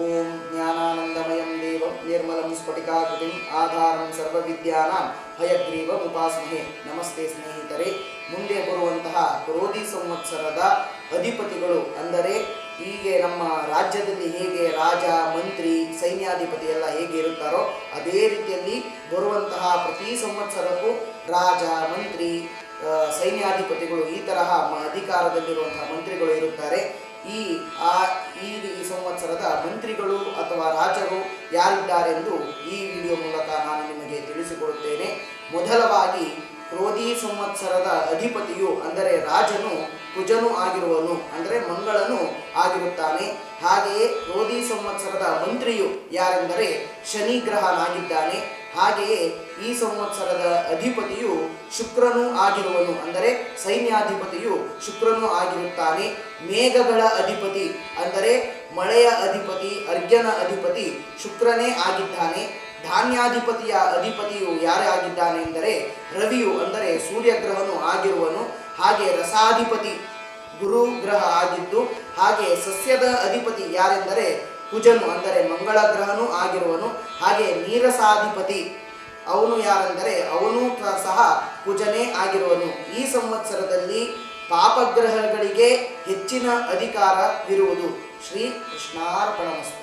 ಓಂ ಜ್ಞಾನಾನಂದಮಯಂ ದೇವ ನಿರ್ಮಲಂ ಸ್ಫಟಿಕಾಕೃತಿಂ ಆಧಾರಂ ಸರ್ವವಿದ್ಯಾನಾಂ ಹಯಗ್ರೀವ ಉಪಾಸ್ಮಹೆ ನಮಸ್ತೆ ಸ್ನೇಹಿತರೆ ಮುಂದೆ ಬರುವಂತಹ ಕ್ರೋಧಿ ಸಂವತ್ಸರದ ಅಧಿಪತಿಗಳು ಅಂದರೆ ಹೀಗೆ ನಮ್ಮ ರಾಜ್ಯದಲ್ಲಿ ಹೇಗೆ ರಾಜ, ಮಂತ್ರಿ, ಸೈನ್ಯಾಧಿಪತಿ ಎಲ್ಲ ಹೇಗೆ ಇರುತ್ತಾರೋ ಅದೇ ರೀತಿಯಲ್ಲಿ ಬರುವಂತಹ ಪ್ರತಿ ಸಂವತ್ಸರಕ್ಕೂ ರಾಜ, ಮಂತ್ರಿ ಸೈನ್ಯಾಧಿಪತಿಗಳು ಈ ತರಹ ಅಧಿಕಾರದಲ್ಲಿರುವಂತಹ ಮಂತ್ರಿಗಳು ಇರುತ್ತಾರೆ. ಈ ಆ, ಈ ಸಂವತ್ಸರದ ಮಂತ್ರಿಗಳು ಅಥವಾ ರಾಜರು ಯಾರಿದ್ದಾರೆಂದು ಈ ವಿಡಿಯೋ ಮೂಲಕ ನಾನು ನಿಮಗೆ ತಿಳಿಸಿಕೊಡುತ್ತೇನೆ. ಮೊದಲವಾಗಿ ಕ್ರೋಧಿ ಸಂವತ್ಸರದ ಅಧಿಪತಿಯು ಅಂದರೆ ರಾಜನು ಕುಜನು ಆಗಿರುವನು, ಅಂದರೆ ಮಂಗಳನು ಆಗಿರುತ್ತಾನೆ. ಹಾಗೆಯೇ ಕ್ರೋಧಿ ಸಂವತ್ಸರದ ಮಂತ್ರಿಯು ಯಾರೆಂದರೆ ಶನಿ ಗ್ರಹನಾಗಿದ್ದಾನೆ ಹಾಗೆಯೇ ಈ ಸಂವತ್ಸರದ ಅಧಿಪತಿಯು ಶುಕ್ರನೂ ಆಗಿರುವನು, ಅಂದರೆ ಸೈನ್ಯಾಧಿಪತಿಯು ಶುಕ್ರನು ಆಗಿರುತ್ತಾನೆ. ಮೇಘಗಳ ಅಧಿಪತಿ, ಅಂದರೆ ಮಳೆಯ ಅಧಿಪತಿ, ಅರ್ಘ್ಯನ ಅಧಿಪತಿ ಶುಕ್ರನೇ ಆಗಿದ್ದಾನೆ. ಧಾನ್ಯಾಧಿಪತಿಯ ಅಧಿಪತಿಯು ಯಾರೇ ಆಗಿದ್ದಾನೆ ಎಂದರೆ ರವಿಯು, ಅಂದರೆ ಸೂರ್ಯಗ್ರಹನು ಆಗಿರುವನು. ಹಾಗೆ ರಸಾಧಿಪತಿ ಗುರು ಗ್ರಹ ಆಗಿದ್ದು ಹಾಗೆ ಸಸ್ಯದ ಅಧಿಪತಿ ಯಾರೆಂದರೆ ಕುಜನು, ಅಂದರೆ ಮಂಗಳ ಗ್ರಹನೂ ಆಗಿರುವನು. ಹಾಗೆ ನೀರಸಾಧಿಪತಿ ಅವನು ಯಾರೆಂದರೆ ಅವನು ಸಹ ಕುಜನೇ ಆಗಿರುವನು. ಈ ಸಂವತ್ಸರದಲ್ಲಿ ಪಾಪಗ್ರಹಗಳಿಗೆ ಹೆಚ್ಚಿನ ಅಧಿಕಾರವಿರುವುದು. ಶ್ರೀ ಕೃಷ್ಣಾರ್ಪಣಮಸ್ತು.